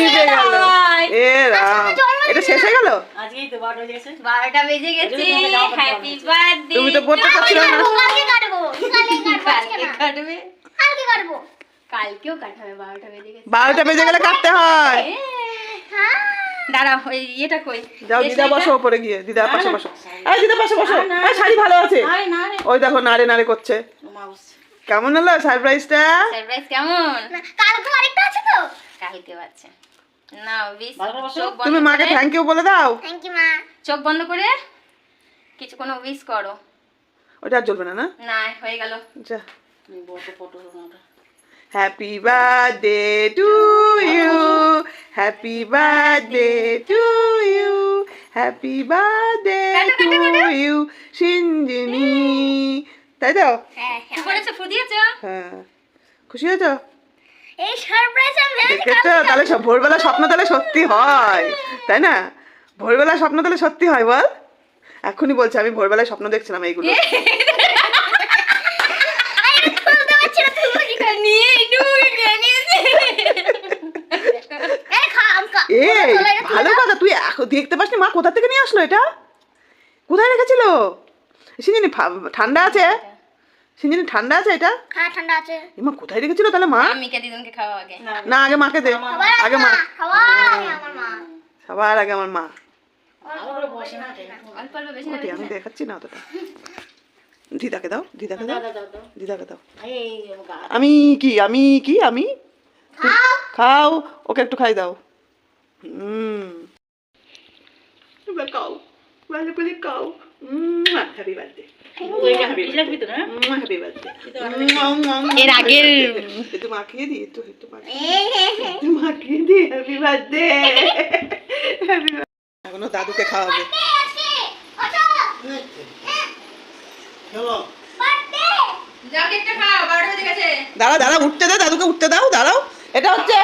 নিভে গেল। এ রাম। এটা শেষ হয়ে গেল? আজকেই তো বারোটা বেজে গেছে বারোটা বেজে গেছে। এজন্য তোমাকে জামা কাপড় হ্যাপি বার্থডে তুমি তো বলতে চাচ্ছিলে না। কালকে কাটবো। কালকে কাটবো আজকে কালকে না। কাটবে? কালকে কাটবো। কালকেও কাটাবে বারোটা বেজে গেছে। বারোটা বেজে গেলে কাটতে হয়। হ্যাঁ দাঁড়াও ওই ইয়েটা কই? যাও দিদা বসো ওপরে গিয়ে। দিদার পাশে বসো এই দিদা পাশে বসো। এই শাড়ি ভালো আছে। না ওই দেখো নাড়ে নাড়ে করছে। কেমন হলো সারপ্রাইজটা সারপ্রাইজ কেমন? কালকে আরেকটা আছে তো? কালকেও আছে। না বিশ ভালো করে বসো। চোখ বন্ধ তুমি মাকে থ্যাংক ইউ বলে দাও। থ্যাংক ইউ মা। চোখ বন্ধ করে কিছু কোনো উইশ করো। ওটা আর জ্বলবে না না? না হয়ে গেল। যা। তুমি বসো ফটো ওটা happy birthday to you happy birthday to you happy birthday to you Sinjini. তাই তো? হ্যাঁ করেছ? ফু হ্যাঁ। খুশি হয়েছো? এই সারপ্রাইজ আমি দেখেছ তাহলে ভোরবেলা স্বপ্ন তাহলে সত্যি হয় তাই না? ভোরবেলা স্বপ্ন তাহলে সত্যি হয় বল। এখনই বলছে আমি ভোরবেলায় স্বপ্ন দেখছিলাম এইগুলো। ভালো কথা তুই এখন দেখতে পাসনি? মা কোথা থেকে নিয়ে আসলো এটা? কোথায় রেখেছিল? সিঞ্জিনি ঠান্ডা আছে? সিঞ্জিনি ঠান্ডা আছে এটা? হ্যাঁ ঠান্ডা আছে। এমা কোথায় রেখেছিল তাহলে মা? আমিকে দিদুনকে খাওয়া আগে। না আগে মাকে দে। আগে মা। সবার আগে আমার মা। সবার আগে আমার মা। ভালো বসে না অল্প অল্প বেশি না আমি দেখাচ্ছি না অতটা। দিদাকে দাও দিদাকে দাও দাও, দাও, দাও। দিদাকে দাও। আমি কি আমি কি আমি? খাও। ওকে একটু খাই দাও। হুম খাও। ভালো করে খাও। হ্যাপি বার্থডে এর আগের একটু মাখিয়ে দিই একটু একটু মাখিয়ে দিই। হ্যাপি বার্থডে এখনও দাদুকে খাওয়াবে। দাঁড়া দাঁড়া উঠতে দাও দাদুকে উঠতে দাও দাঁড়াও। এটা হচ্ছে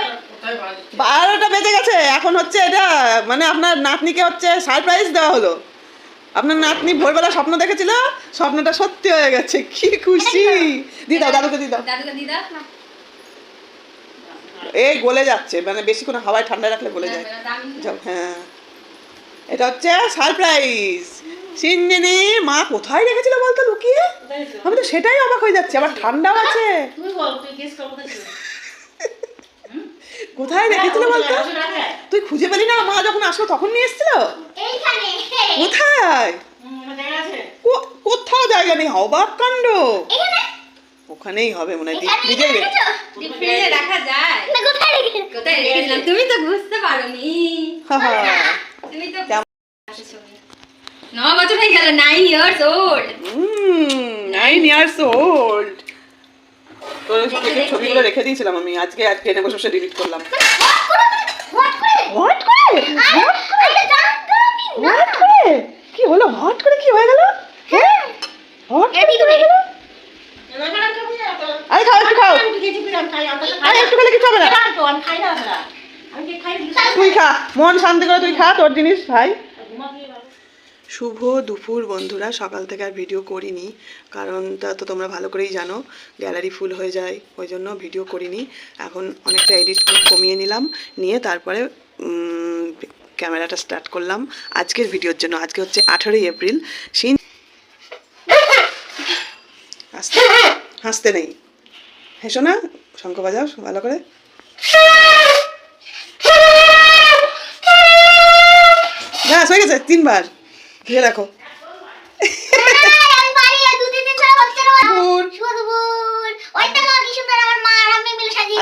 বারোটা বেজে গেছে। এখন হচ্ছে এটা মানে আপনার নাতনিকে হচ্ছে সারপ্রাইজ দেওয়া হলো। আপনার নাতনি ভোরবেলা স্বপ্ন দেখেছিল? স্বপ্নটা সত্যি হয়ে গেছে। কি খুশি। দি দাও দাদুকে দিদা। এই গলে যাচ্ছে। মানে বেশি কোনো হাওয়ায় ঠান্ডা রাখলে গলে যায়। হ্যাঁ এটা হচ্ছে সারপ্রাইজ সিঞ্জিনি মা কোথায় রেখেছিল বলতো লুকিয়ে? আমি তো সেটাই অবাক হয়ে যাচ্ছে। আবার ঠান্ডাও আছে তুই বল তুই কেস করব তো ছিল কোথায় রেখেছিল বলতো তুই খুঁজে পেলি না? মা যখন আসলো তখন নিয়ে এসেছিল? কোথায়? কো- কোথাও জায়গা নেই অবাক কাণ্ড। ওখানেই হবে মনে হয় ফ্রিজে রাখা যায়। না কোথায় রেখেছো কোথায় রেখেছিলাম তুমি তো বুঝতে পারোনি। তুমি তো ন বছর হয়ে গেল nine years old nine years old তোর কেকের ছবিগুলো রেখে দিয়েছিলাম আমি আজকে আজকে এনে বসে বসে ডিলিট করলাম। হট করে হট করে? হট করে? আমি জানতাম আমি না। হট করে? কি হলো? হট করে কি হয়ে গেল? হ্যাঁ। হট এটা কি করে আরে খাও একটু খাও। আরে একটু খেলে কিছু হবে না। তুই খা। মন শান্তি করে তুই খা তোর জিনিস ভাই। শুভ দুপুর বন্ধুরা, সকাল থেকে আর ভিডিও করিনি, কারণ তা তোমরা ভালো করেই জানো গ্যালারি ফুল হয়ে যায়, ওই জন্য ভিডিও করিনি। এখন অনেকটা এডিট কমিয়ে নিলাম, নিয়ে তারপরে ক্যামেরাটা স্টার্ট করলাম আজকের ভিডিওর জন্য। আজকে হচ্ছে আঠেরোই এপ্রিল, সিন হাসতে হাসতে নেই। হেসো না শঙ্খ বাজাও ভালো করে। ব্যাস, হয়ে গেছে, তিনবার। রাখো।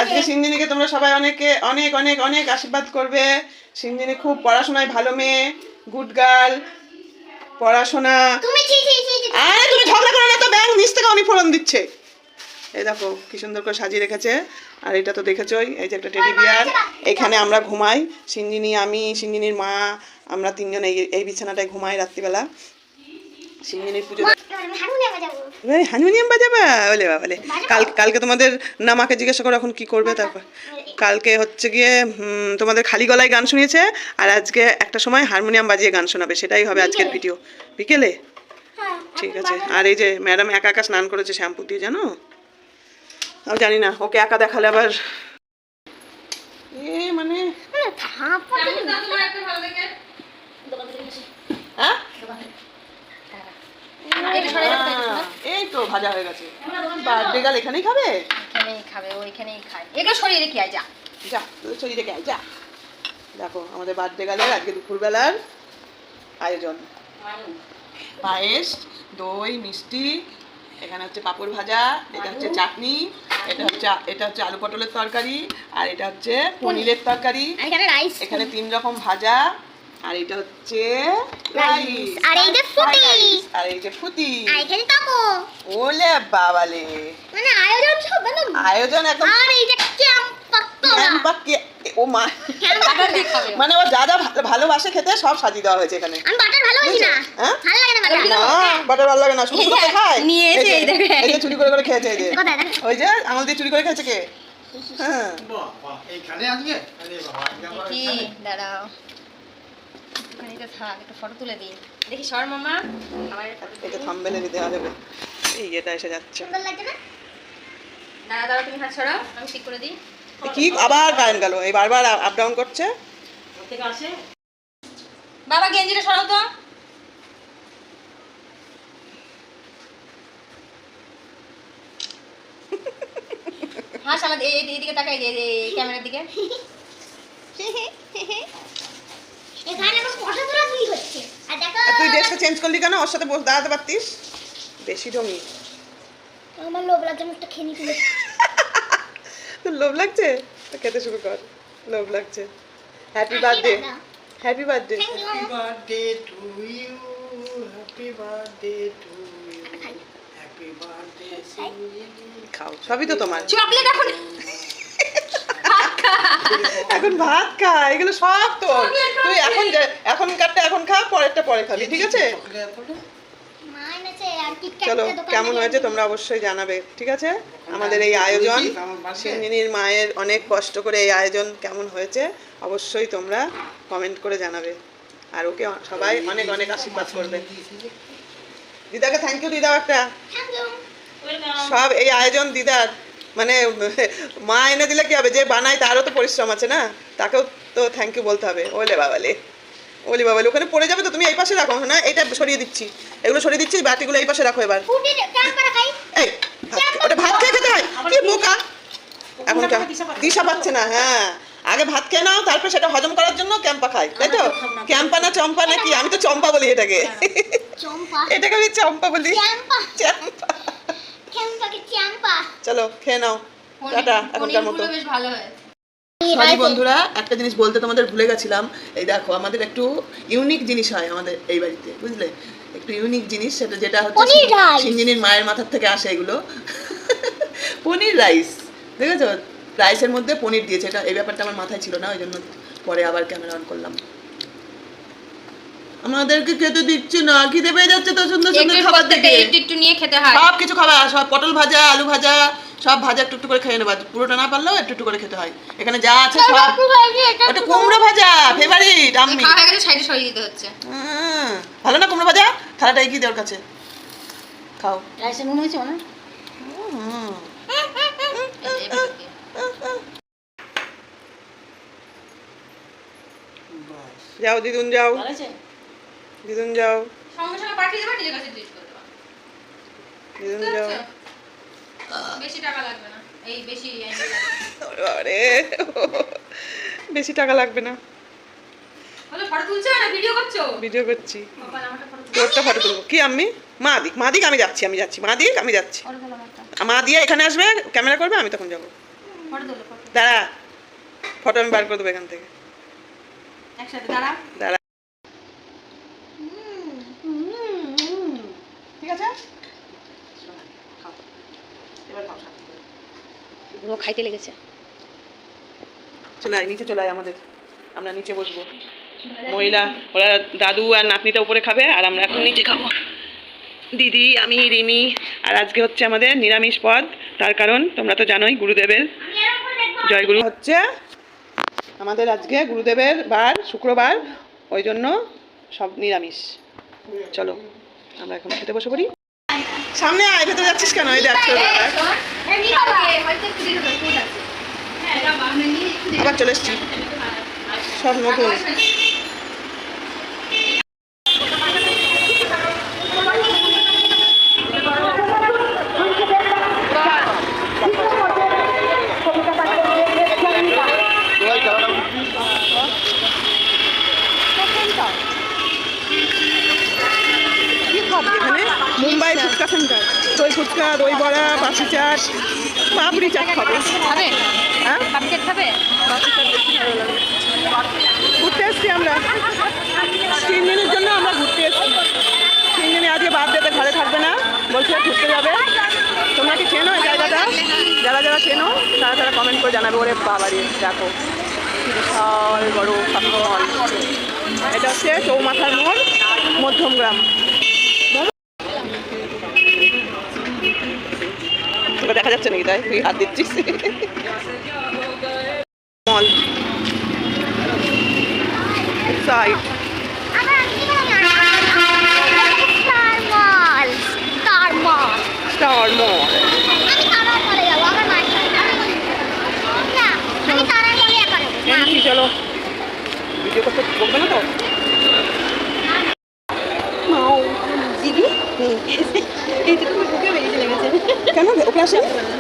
আজকে তোমরা সবাই অনেকে, অনেক অনেক অনেক আশীর্বাদ করবে। খুব পড়াশোনায় ভালো মেয়ে পড়াশোনা। আরে, তুমি ঝগড়া না তো ব্যাংক থেকে ফোড়ন দিচ্ছে। এই দেখো, কি সুন্দর করে সাজিয়ে রেখেছে। আর এটা তো দেখেছোই, এই যে একটা টেডি বিয়ার এখানে আমরা ঘুমাই। সিঞ্জিনি আমি সিঞ্জিনির মা আমরা তিনজন এই এই বিছানাটায় ঘুমাই রাত্রিবেলা। পুজো হারমোনিয়াম বাজাবো এবারে বাজাবা? বলে বাবালে। কাল কালকে তোমাদের না মাকে জিজ্ঞাসা করো এখন কি করবে তারপর। কালকে হচ্ছে গিয়ে তোমাদের খালি গলায় গান শুনিয়েছে আর আজকে একটা সময় হারমোনিয়াম বাজিয়ে গান শোনাবে সেটাই হবে আজকের ভিডিও। বিকেলে? হ্যাঁ ঠিক আছে। আর এই যে ম্যাডাম একা একা স্নান করেছে শ্যাম্পু দিয়ে জানো? আমি জানি না ওকে একা দেখালে আবার এ মানে থাপড় কেমন দাও তোমার একটা ভালো দেখে দোকান থেকে এসে হ্যাঁ? এই তো ভাজা হয়ে গেছে। বার্থডে গাল এখানেই খাবে? এখানেই খাবে ওইখানেই খায়। এগুলো সরিয়ে রেখে আয় যা। যা তোদের শরীরে রেখে আয়, যা। দেখো আমাদের বার্থডে গালের আজকে দুপুরবেলার আয়োজন। পায়েস দই মিষ্টি এখানে হচ্ছে পাঁপড় ভাজা এটা হচ্ছে চাটনি এটা হচ্ছে এটা হচ্ছে আলু পটলের তরকারি আর এটা হচ্ছে পনিরের তরকারি। রাইস এখানে তিন রকম ভাজা। আর এটা হচ্ছে রাইস। আর এই যে ফুটি। আর এই যে ফুটি। আর এখানে টাকো ওলে বাবালে। মানে আয়োজন সব মানে আয়োজন একদম আর এই যে ও মা। মানে ও যা যা ভালোবাসে খেতে সব সাজিয়ে দেওয়া হয়েছে এখানে। আমি বাটার ভালোবাসি না। হ্যাঁ? ভালো লাগে না বাটার। না বাটার ভালো লাগে না। শুধু শুধু খায়? নিয়ে এসে এই দেখে। এই যে চুরি করে করে খেয়েছে এই যে। ওই যে আঙুল দিয়ে চুরি করে খেয়েছে কে? হ্যাঁ। বাবা এইখানে আজকে? আরে বাবা? দাঁড়াও। এখানে থাক একটা ফটো তুলে দিই দেখি সর মামা আমার এটা থাম্বেলে দেওয়া যাবে এই এটা এসে যাচ্ছে সুন্দর লাগছে না দাঁড়া দাঁড়া তুমি হাত সরাও আমি ঠিক করে দিই কি আবার কারেন্ট গেল এই বারবার আপ ডাউন করছে থেকে আসে বাবা গেঞ্জিটা সরাও তো হাস আমাদের এই এই- এইদিকে তাকাই ক্যামেরার দিকে এখানে আমার কষা তোলা হচ্ছে আর দেখো তুই ড্রেসটা চেঞ্জ করলি কেন? ওর সাথে বসে দাঁড়াতে পারতিস? বেশি আমার লোভ লাগছে আমি একটা খেয়ে নিতে তোর লোভ লাগছে? তো খেতে শুরু কর। লোভ লাগছে। Happy birthday happy birthday you to you. Happy birthday খাও। সবই তো তোমার। চকলেট এখন এখন ভাত খা এগুলো সব তোর। তুই এখন যে- এখনকারটা এখন খা পরেরটা পরে খাবি ঠিক আছে? চলো কেমন হয়েছে তোমরা অবশ্যই জানাবে ঠিক আছে? আমাদের এই আয়োজন আমার মায়ের অনেক কষ্ট করে এই আয়োজন কেমন হয়েছে অবশ্যই তোমরা কমেন্ট করে জানাবে। আর ওকে সবাই অনেক অনেক আশীর্বাদ করবে। দিদাকে থ্যাংক ইউ দিদাও একটা। থ্যাংক ইউ ওয়েলকাম সব এই আয়োজন দিদার। মানে মা এনে দিলে কি হবে? যে বানায় তারও তো পরিশ্রম আছে না? তাকেও তো থ্যাংক ইউ বলতে হবে। ওলে বাবালে। ওলে বাবালে ওখানে পড়ে যাবে তো? তুমি এই পাশে রাখো না? এটা সরিয়ে দিচ্ছি। এগুলো সরিয়ে দিচ্ছি বাটিগুলো এই পাশে রাখো এবার। এই ভাত- ওটা ভাত খেয়ে খেতে হয়? কি বোকা? এখন কে- দিশা পাচ্ছে। না হ্যাঁ। আগে ভাত খেয়ে নাও তারপর সেটা হজম করার জন্য ক্যাম্পা খাই তাই তো? ক্যাম্পা না চম্পা না কি আমি তো চম্পা বলি এটাকে। এটাকে আমি চম্পা বলি। চ্যাম্পা চলো খেয়ে নাও। টাটা এখনকার মতো। পনিরগুলো বেশ ভালো হয়েছে সরি বন্ধুরা একটা জিনিস বলতে তোমাদের ভুলে গেছিলাম। এই দেখো আমাদের একটু ইউনিক জিনিস হয় আমাদের এই বাড়িতে বুঝলে? একটু ইউনিক জিনিস সেটা যেটা হচ্ছে। সিঞ্জিনীর মায়ের মাথার থেকে আসে এগুলো। পনির রাইস দেখেছ? রাইসের মধ্যে পনির দিয়েছে এটা এই ব্যাপারটা আমার মাথায় ছিল না ওই জন্য পরে আবার ক্যামেরা অন করলাম। আমাদেরকে খেতে দিচ্ছে না খিদে পেয়ে যাচ্ছে তো সুন্দর সুন্দর খাবার প্রত্যেকটা একটু একটু নিয়ে খেতে হয়। সব কিছু খাবার সব পটল ভাজা আলু ভাজা সব ভাজা একটু একটু করে খেয়ে নেবা পুরোটা না পারলেও একটু একটু করে খেতে হয়। এখানে যা আছে সব ওটা কুমড়ো ভাজা ফেভারিট আম্মি। খাওয়া গেলে সাইডে সরিয়ে দিতে হচ্ছে। হুম, ভালো না কুমড়ো ভাজা? থালাটা এগিয়ে দেওয়ার কাছে। খাও। রাইসে নুন হয়েছে না। যাও দিদুন যাও। ভালো আছে? দিদুন যাও। সঙ্গে সঙ্গে পাঠিয়ে দেবা নিজের কাছে টেস্ট করে দেবা। দিদুন যাও। বেশি টাকা লাগবে না। এই বেশি বাবারে, বেশি টাকা লাগবে না। বলো ফটো তুলছো না ভিডিও করছ? ভিডিও করছি। তোরটা ফটো তুলবো। কি আমি? মা দিক মা দিক আমি যাচ্ছি আমি যাচ্ছি। মা দিক আমি যাচ্ছি। মা দিয়ে এখানে আসবে ক্যামেরা করবে আমি তখন যাব। দাঁড়া। ফটো আমি বার করে দেবো এখান থেকে। একসাথে দাঁড়া। দাঁড়া ঠিক আছে এবার খাও শান্তি করে। ও খাইতে লেগেছে। চলে আয় নিচে চলে আয় আমাদের। আমরা নিচে বসবো। মহিলা ওরা দাদু আর নাতনিটা উপরে খাবে আর আমরা এখন নিচে খাব। দিদি আমি রিমি আর আজকে হচ্ছে আমাদের নিরামিষ পদ। তার কারণ তোমরা তো জানোই গুরুদেবের জয়গুরু হচ্ছে আমাদের আজকে গুরুদেবের বার শুক্রবার ওই জন্য সব নিরামিষ। চলো আমরা এখন খেতে বসে পড়ি। সামনে আয় ভেতরে যাচ্ছিস কেন? এই দেখ তোর আবার চলে এসছি। সব নতুন। ফুচকা দই বড়া পাপড়ি চাট পাপড়ি চাট খাবে। খাবে? হ্যাঁ? কাপকেক খাবে? ঘুরতে এসছি আমরা। তিন দিনের জন্য আমরা ঘুরতে এসছি। তিন দিনে আজকে বাদ দিতে ঘরে থাকবে না। বলছে ঘুরতে যাবে। তোমরা কি চেনো এই জায়গাটা? যারা যারা চেনো তারা তারা কমেন্ট করে জানাবে। ওরে বাবারি দেখো। বিশাল বড় এটা হচ্ছে চৌমাথার মোড় মধ্যমগ্রাম দেখা যাচ্ছে তুই হাত দিচ্ছিস মল সাইড স্টার মল চলো। ভিডিও করতে বলবে না তো? দিদি? এই ঢুকে কেন? ওকে আসে আর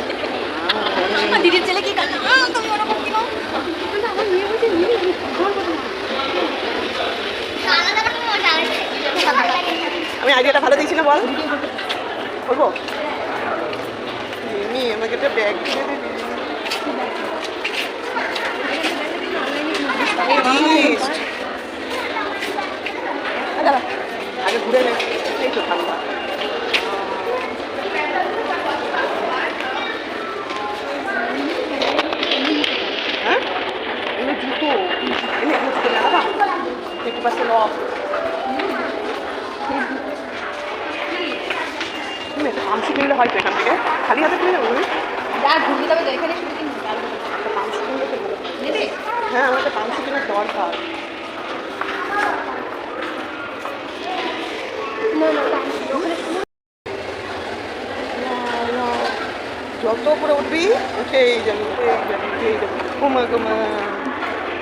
দিদির ছেলে কি কাজ তুমি ওরকম কেন ভালো লাগে আমি আইডিয়াটা ভালো দিয়েছি না বল। বলব? এমনি আমাকে একটা ব্যাগ কিনে দিবি। আগে ঘুরে নে। এই তো ঠান্ডা লক তুমি একটা পামসু কিনলে হয়তো এখান থেকে। খালি হাতে কিনে যাব যা ঘুরবি তবে তো এখানে শুধু কিনবি পামসু কিনলে তো। নেবে হ্যাঁ আমার একটা পামসু কেনার দরকার। যত উপরে উঠবি উঠেই যাবি উঠেই যাবি উঠেই যাবি। ঘুমা ঘুমা।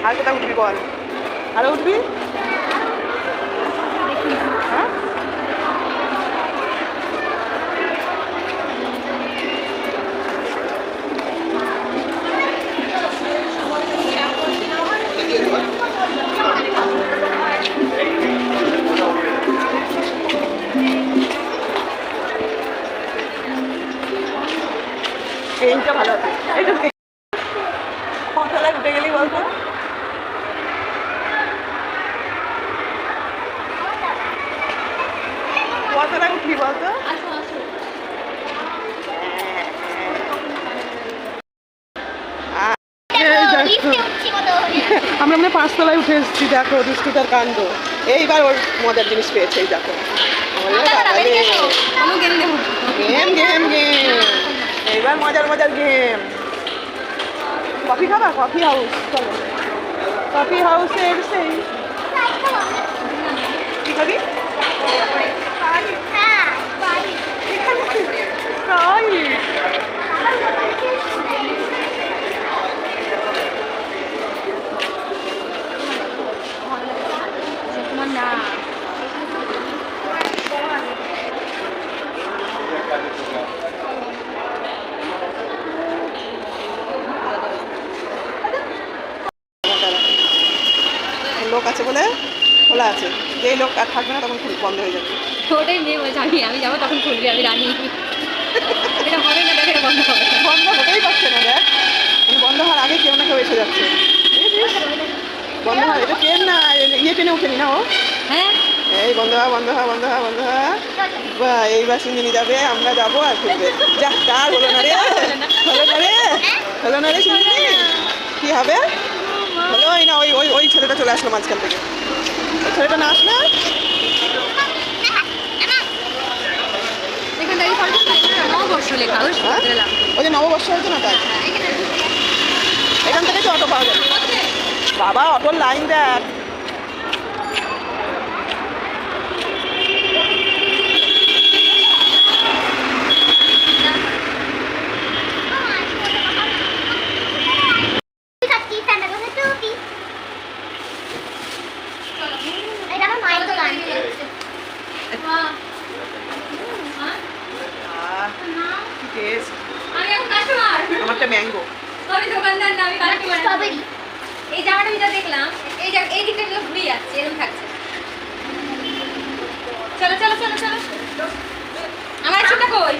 আর কোথায় উঠবি বল। আরও উঠবি? ভালো উঠে বলতো। উঠলি বলতো? কত আমরা মানে পাঁচতলায় উঠে এসেছি দেখো দুষ্টুটার কাণ্ড। এইবার ওর মজার জিনিস পেয়েছে এই দেখো। Game game game. গেম এইবার মজার মজার গেম কফি খাবা? কফি হাউস চলো। কফি হাউসের সেই কি খাবি হ্যাঁ বাড়ি তাই তোমার না লোক আছে বলে খোলা আছে যেই লোক আর থাকবে না তখন খুব বন্ধ হয়ে যাবে। ওটাই মেয়ে বলছে আমি আমি যাব তখন খুলবি আমি রানি। এটা হবে না দেখে বন্ধ হবে বন্ধ হতেই পারছে না দেখ। মানে বন্ধ হওয়ার আগে কেউ না কেউ এসে যাচ্ছে। বন্ধ হয় এটা ট্রেন না ইয়ে ট্রেনে উঠেনি না ও? হ্যাঁ। এই বন্ধ হওয়া বন্ধ হওয়া বন্ধ হওয়া বন্ধ হওয়া। বা এইবার সিঙ্গিনি যাবে আমরা যাব আর খুলবে। যা তার হলো না রে। হলো না রে। হলো না রে সিঙ্গিনি কি হবে? হলোই না ওই ওই ওই ছেলেটা চলে আসলো মাঝখান থেকে। ছেলেটা না আসলে এখানে দাঁড়িয়ে ফটো নববর্ষ লেখা ওই? গেলাম ওই যে নববর্ষ হয়েছে না তাই? এখান থেকে তো অটো পাওয়া যাবে। বাবা অটোর লাইন দেখ। থাকছি ঠান্ডা করে টুপি মায়ের দোকান আহ, কি টেস্ট আমারটা ম্যাঙ্গো আমি দোকানদার না আমি স্ট্রবেরি এই জামাটা আমি যা দেখলাম এই জায়গা এই দিকটা গুলো ঘুরে যাচ্ছে এরকম থাকছে। চলো চলো চলো চলো। আমার ছোট কই?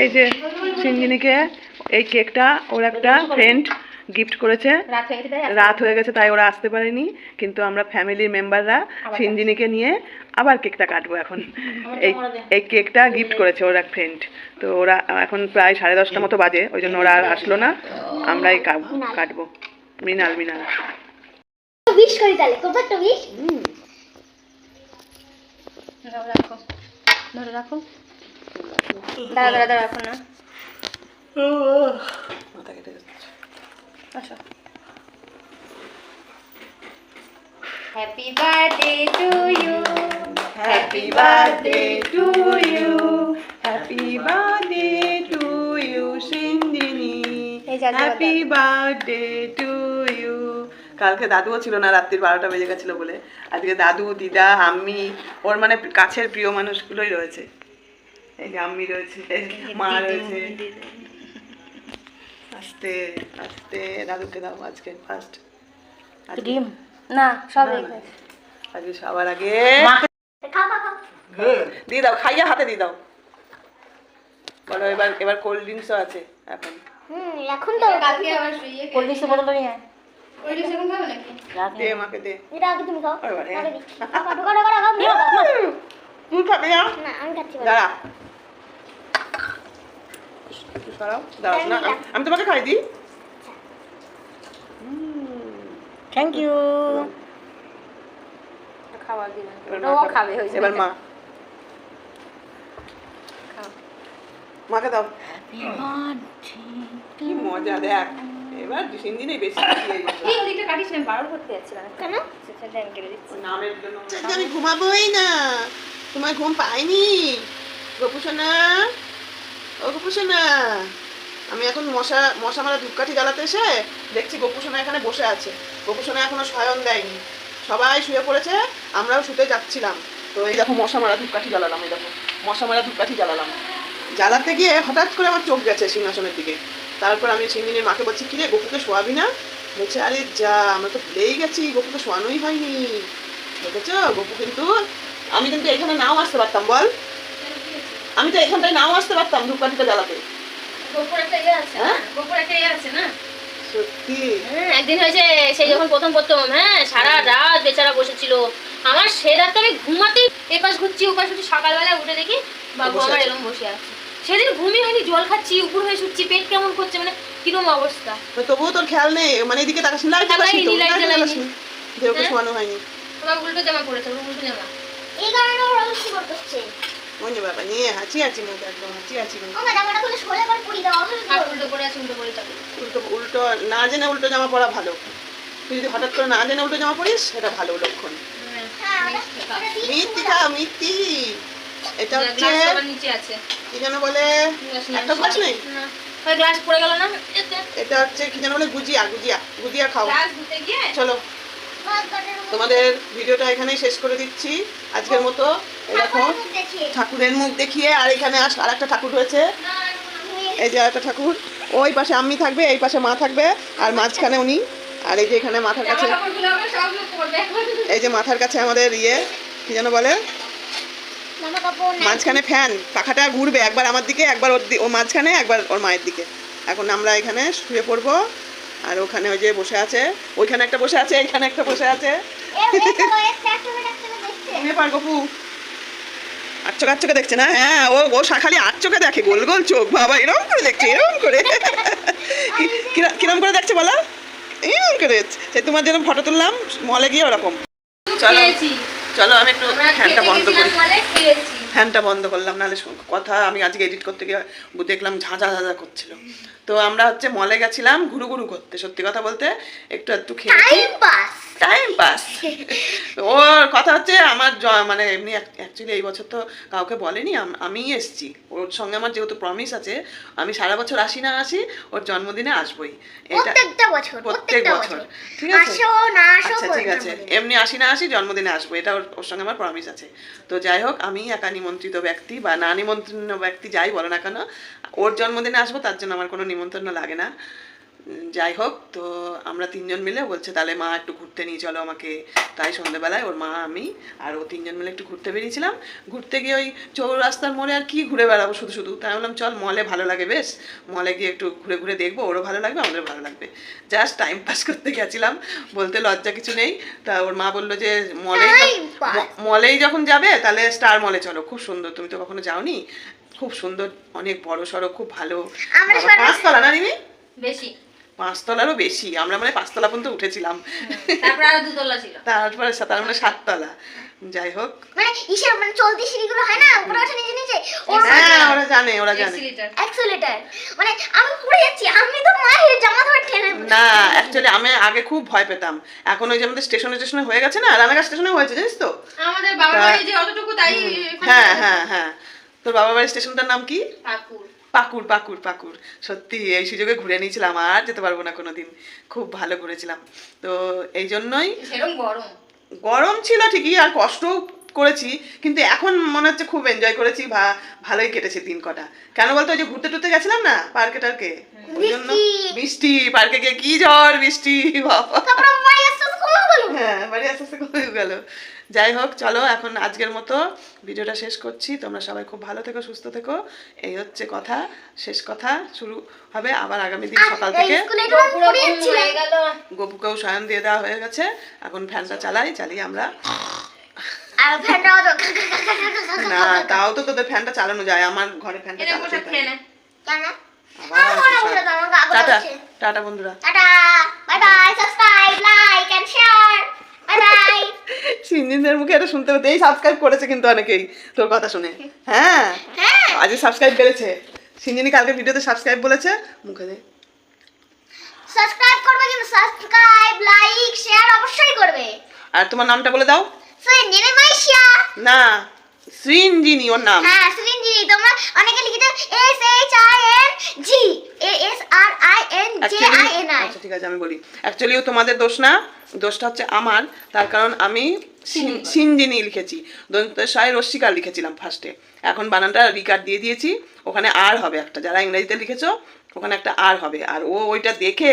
এই যে সিঞ্জিনিকে এই কেকটা ওর একটা ফ্রেন্ড গিফট করেছে। রাত হয়ে গেছে তাই রাত হয়ে গেছে তাই ওরা আসতে পারেনি। কিন্তু আমরা ফ্যামিলির মেম্বাররা সিঞ্জিনিকে নিয়ে আবার কেকটা কাটবো এখন। এই এই কেকটা গিফট করেছে ওর এক ফ্রেন্ড তো ওরা এখন প্রায় সাড়ে দশটা মতো বাজে ওই জন্য ওরা আর আসলো না। আমরাই কাট- কাটবো। মৃণাল মৃণাল। করি তাহলে। রাখো। ধরে রাখো। দাঁড়া দাঁড়া দাঁড়া রাখো না। মাথা কেটে আসো। Happy birthday to you happy birthday to you happy birthday to you যা, হ্যাপি বার্থডে টু ইউ কালকে দাদুও ছিল না রাত্রির বারোটা বেজে গেছিল বলে। আজকে দাদু দিদা আম্মি ওর মানে কাছের প্রিয় মানুষগুলোই রয়েছে। এই যে আম্মি রয়েছে মা রয়েছে। আস্তে আস্তে দাদুকে দাও আজকে ফার্স্ট ডিম? না সব আজকে সবার আগে খাও দিয়ে দাও খাইয়া হাতে দিয়ে দাও। বলো এবার এবার কোল্ড ড্রিঙ্কসও আছে এখন। হুম এখন তো কালকে আবার শুয়ে কোল্ড ড্রিঙ্কস বোতল নিয়ে আয়। দে মাকে দে। এটা আগে তুমি খাও। আরে বাবা। তুই খাবে না আমি খাচ্ছি। দাঁড়া। একটু দাঁড়াও না আমি- তোমাকে খাই দিই। থ্যাংক ইউ দিলাম এবার মা খাবে। খাবে হয়েছে। এবার মা। মাকে দাও। কি মজা দেখ। এবার তিন দিনে বেশি। এই ওদিকটা কাটিস না, বারণ করতে যাচ্ছিলাম কেন? সেটা কেটে দিচ্ছি। নামের জন্য আমি ঘুমাবোই না। তোমার ঘুম পাইনি গোপুসোনা ও গোপুসোনা, আমি এখন মশা মশা মারা ধূপকাঠি জ্বালাতে এসে দেখছি গোপুসোনা এখানে বসে আছে। গোপুসোনা এখনও শয়ন দেয়নি। সবাই শুয়ে পড়েছে, আমরাও শুতে যাচ্ছিলাম। তো এই দেখো মশা মারা ধূপকাঠি জ্বালালাম, এই দেখো মশা মারা ধূপকাঠি জ্বালালাম। জ্বালাতে গিয়ে হঠাৎ করে আমার চোখ গেছে সিংহাসনের দিকে। তারপর আমি সিংহিনীর মাকে বলছি কিরে গপুকে শোয়াবি না? বলছে, আরে যা, আমরা তো ভুলেই গেছি গপুকে শোয়ানোই হয়নি। দেখেছ? গপু কিন্তু, আমি কিন্তু এখানে নাও আসতে পারতাম, বল। আমি তো এখানটায় নাও আসতে পারতাম ধূপকাঠিটা জ্বালাতে। ইয়ে আছে হ্যাঁ? ইয়ে আছে না? সত্যি? হ্যাঁ একদিন হয়েছে সেই যখন প্রথম প্রথম হ্যাঁ সারা রাত বেচারা বসেছিল। আমার সে রাতে আমি ঘুমাতেই এপাশ ঘুরছি ওপাশ ঘুরছি সকালবেলা উঠে দেখি বাবু বসে আমার আছে। এরকম বসে আছে। সেদিন ঘুমিয়ে হয়নি জল খাচ্ছি উপর হয়ে শুচ্ছি পেট কেমন করছে মানে কিরম অবস্থা। তো তবুও তোর খেয়াল নেই মানে এদিকে তাকাসনি লাইট জ্বালাসনি তো লাইট লাইট যে ওকে? শোয়ানো হয়নি। তোমার উল্টো জামা পড়েছে উল্টো জামা। এই কারণে ওর অবস্থা করতেছে মনে বাবা নিয়ে হাঁচি হাঁচি মুখ একদম হাঁচি হাঁচি মুখ। উল্টো না জেনে উল্টো জামা পরা ভালো। তুই যদি হঠাৎ করে না জেনে উল্টো জামা পরিস সেটা ভালো লক্ষণ। হ্যাঁ দিয়ে মিথ্যি খা মিথ্যি এটা হচ্ছে কি যেন বলে? একটা গ্লাস নেই? গ্লাস পড়ে গেল না এটা হচ্ছে কি যেন বলে গুজিয়া গুজিয়া গুজিয়া খাও চলো। তোমাদের ভিডিওটা এখানেই শেষ করে দিচ্ছি। আজকের মতো এরকম ঠাকুরের মুখ দেখিয়ে। আর এখানে আস- আর একটা ঠাকুর রয়েছে এই যে একটা ঠাকুর। ওই পাশে আম্মি থাকবে এই পাশে মা থাকবে আর মাঝখানে উনি। আর এই যে এখানে মাথার কাছে এই যে মাথার কাছে আমাদের ইয়ে কি যেন বলে? মাঝখানে ফ্যান। পাখাটা ঘুরবে একবার আমার দিকে একবার ওর মাঝখানে একবার ওর মায়ের দিকে। এখন আমরা এখানে শুয়ে পড়ব। আর ওখানে ওই যে বসে আছে ওইখানে একটা বসে আছে এখানে একটা বসে আছে। পার গপু। আট চোখে দেখছে না? হ্যাঁ ও ও সা- খালি আট চোখে দেখে গোল গোল চোখ বাবা এরকম করে দেখছে এরকম করে। কিরম করে দেখছে বলো? এরকম করে সে তোমার যেরকম ফটো তুললাম মলে গিয়ে ওরকম। চলো চলো আমি একটু ফ্যানটা বন্ধ করি। ফ্যানটা বন্ধ করলাম নাহলে কথা আমি আজকে এডিট করতে গিয়ে দেখলাম ঝাঁঝা ঝাঁঝা করছিল। তো আমরা হচ্ছে মলে গেছিলাম ঘুরু ঘুরু করতে সত্যি কথা বলতে একটু একটু খেয়েছি টাইম পাস ওর কথা হচ্ছে আমার মানে এমনি অ্যাকচুয়ালি এই বছর তো কাউকে বলেনি আম- আমিই এসছি। ওর সঙ্গে আমার যেহেতু প্রমিস আছে আমি সারা বছর আসি না আসি ওর জন্মদিনে আসবই। এটা বছর প্রত্যেক বছর। ঠিক আছে? আচ্ছা ঠিক আছে। এমনি আসি না আসি জন্মদিনে আসব। এটা ওর ওর সঙ্গে আমার প্রমিস আছে। তো যাই হোক আমি একা নিমন্ত্রিত ব্যক্তি বা না নিমন্ত্রণ ব্যক্তি যাই বলো না কেন, ওর জন্মদিনে আসব, তার জন্য আমার কোনো নিমন্ত্রণ লাগে না। যাই হোক তো আমরা তিনজন মিলে বলছে তাহলে মা একটু ঘুরতে নিয়ে চলো আমাকে। তাই সন্ধ্যেবেলায় ওর মা আমি আর ও তিনজন মিলে একটু ঘুরতে বেরিয়েছিলাম। ঘুরতে গিয়ে ওই চৌরাস্তার মোড়ে আর কি ঘুরে বেড়াবো শুধু শুধু। তাই বললাম চল মলে ভালো লাগে বেশ। মলে গিয়ে একটু ঘুরে ঘুরে দেখব ওরও ভালো লাগবে আমাদেরও ভালো লাগবে। জাস্ট টাইম পাস করতে গেছিলাম বলতে লজ্জা কিছু নেই। তা ওর মা বলল যে মলেই মলেই যখন যাবে তাহলে স্টার মলে চলো। খুব সুন্দর তুমি তো কখনো যাওনি? খুব সুন্দর অনেক বড় সড়ো খুব ভালো পাঁচতলা না রিমি? বেশি। পাঁচতলারও বেশি। আমরা মানে পাঁচতলা পর্যন্ত উঠেছিলাম। তারপর আরও দুতলা ছিল। তারপরে তার মানে সাততলা। যাই হোক। মানে ইসের মানে চলতি সিঁড়িগুলো হয় না? উপরে ওঠে নিচে নিচে হ্যাঁ ওরা জানে ওরা জানে। এক্সিলিটার মানে আমি পড়ে যাচ্ছি আমি তো মায়ের জামা ধরে ঠেলে না অ্যাকচুয়ালি আমি আগে খুব ভয় পেতাম। এখন ওই যে আমাদের স্টেশনে স্টেশনে হয়ে গেছে না রানাঘাট স্টেশনে হয়েছে জানিস তো? আমাদের বাবার বাড়ি যে অতটুকু তাই হ্যাঁ হ্যাঁ হ্যাঁ। তোর বাবা বাড়ির স্টেশনটার নাম কি? ঠাকুর। পাকুর পাকুর পাকুর। সত্যি এই সুযোগে ঘুরে নিয়েছিলাম আর যেতে পারব না কোনোদিন। খুব ভালো ঘুরেছিলাম। তো এই জন্যই গরম। গরম ছিল ঠিকই আর কষ্টও করেছি কিন্তু এখন মনে হচ্ছে খুব এনজয় করেছি বা ভালোই কেটেছে দিন কটা। কেন বলতো ওই যে ঘুরতে টুরতে গেছিলাম না পার্কে টার্কে? ওই জন্য বৃষ্টি। পার্কে গিয়ে কি ঝড় বৃষ্টি বাবা। হ্যাঁ বাড়ি আস্তে আস্তে কমে গেল যাই হোক চলো এখন আজকের মতো ভিডিওটা শেষ করছি। তোমরা সবাই খুব ভালো থেকো সুস্থ থেকো। এই হচ্ছে কথা শেষ কথা। শুরু হবে আবার আগামী দিন সকাল থেকে। হয়ে গপুকেও শয়ন দিয়ে দেওয়া হয়ে গেছে। এখন ফ্যানটা চালাই চালিয়ে আমরা না তাও তো তোদের ফ্যানটা চালানো যায়। আমার ঘরে ফ্যানটা টাটা টাটা বন্ধুরা। Tata bye bye subscribe like and share bye bye মুখে এটা শুনতে হতে এই সাবস্ক্রাইব করেছে কিন্তু অনেকেই তোর কথা শুনে। হ্যাঁ? হ্যাঁ। সাবস্ক্রাইব বেড়েছে। কালকে ভিডিওতে সাবস্ক্রাইব বলেছে মুখে দে। সাবস্ক্রাইব করবে কিন্তু সাবস্ক্রাইব লাইক শেয়ার অবশ্যই করবে। আর তোমার নামটা বলে দাও। মাইশা না। শ্রীঞ্জিনি ওর নাম। হ্যাঁ সুরিনজি তোমরা অনেকে লিখে S H I N G A S R I N J I N I আচ্ছা ঠিক আছে আমি বলি। অ্যাকচুয়ালিও তোমাদের দোষ না। দোষটা হচ্ছে আমার। তার কারণ আমি সিন- সিনজিনি লিখেছি। দন্তশয় রস্মিকার লিখেছিলাম ফার্স্টে এখন বানানটা রিকার দিয়ে দিয়েছি। ওখানে আর হবে একটা। যারা ইংরেজিতে লিখেছো ওখানে একটা আর হবে। আর ও ওইটা দেখে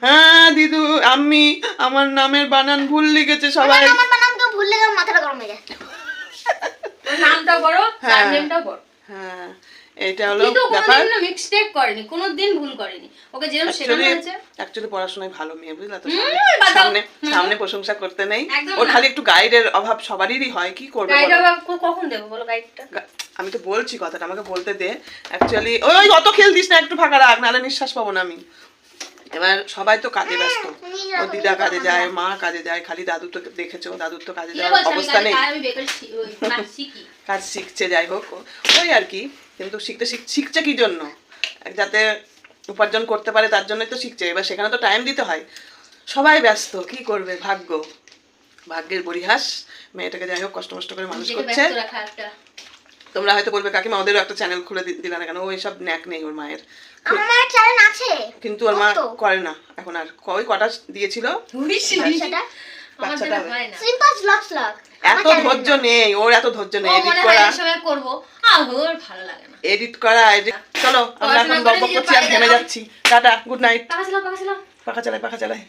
হ্যাঁ দিদু আমি আমার নামের বানান ভুল লিখেছে সবাই। আমার বানাম কেউ ভুললে আমার মাথাটা গরম হয়ে যায়। ওর নামটাও বড় তার হ্যাঁ। বড়। হ্যাঁ এটা হলো ব্যাপার। কোনোদিন মিক্সটেক করেনি কোনোদিন ভুল করেনি। ওকে যেরকম শেখানো হয়েছে। অ্যাকচুয়ালি পড়াশোনায় ভালো মেয়ে বুঝলা তো? সামনে- সামনে সামনে প্রশংসা করতে নেই। ওর খালি একটু গাইডের অভাব সবারই হয় কি করবে গাইড বলো? কখন দেবো বলো গাইডটা আমি তো বলছি কথাটা আমাকে বলতে দে। অ্যাকচুয়ালি ওই ওই অত খেল দিস না একটু ফাঁকা রাখ নাহলে নিঃশ্বাস পাবো না আমি। এবার সবাই তো কাজে ব্যস্ত। ও দিদা কাজে যায় মা কাজে যায় খালি দাদু তো দেখেছ দাদুর তো কাজে যাওয়ার অবস্থা নেই। কাজ- ওই শিখছে যাই হোক ওই আর কি। কিন্তু শিখতে শিখছে কি জন্য? যাতে উপার্জন করতে পারে তার জন্যই তো শিখছে। এবার সেখানে তো টাইম দিতে হয়। সবাই ব্যস্ত কি করবে? ভাগ্য। ভাগ্যের পরিহাস মেয়েটাকে যাই হোক কষ্ট মষ্ট করে মানুষ করছে। তোমরা হয়তো বলবে কাকিমা ওদেরও একটা চ্যানেল খুলে দিলা না কেন? ও এসব ন্যাক নেই ওর মায়ের। আমার মায়ের চ্যানেল আছে। কিন্তু ওর মা করে না। এখন আর ওই কটা দিয়েছিল? বাচ্চাটা। এত ধৈর্য নেই। ওর এত ধৈর্য নেই। এডিট করা। করব। ওর ভালো লাগে না। এডিট করা চলো আমরা এখন গল্প করছি আর ঘেমে যাচ্ছি। টাটা গুড নাইট পাখা চালাই পাখা চালাই পাখা চালাই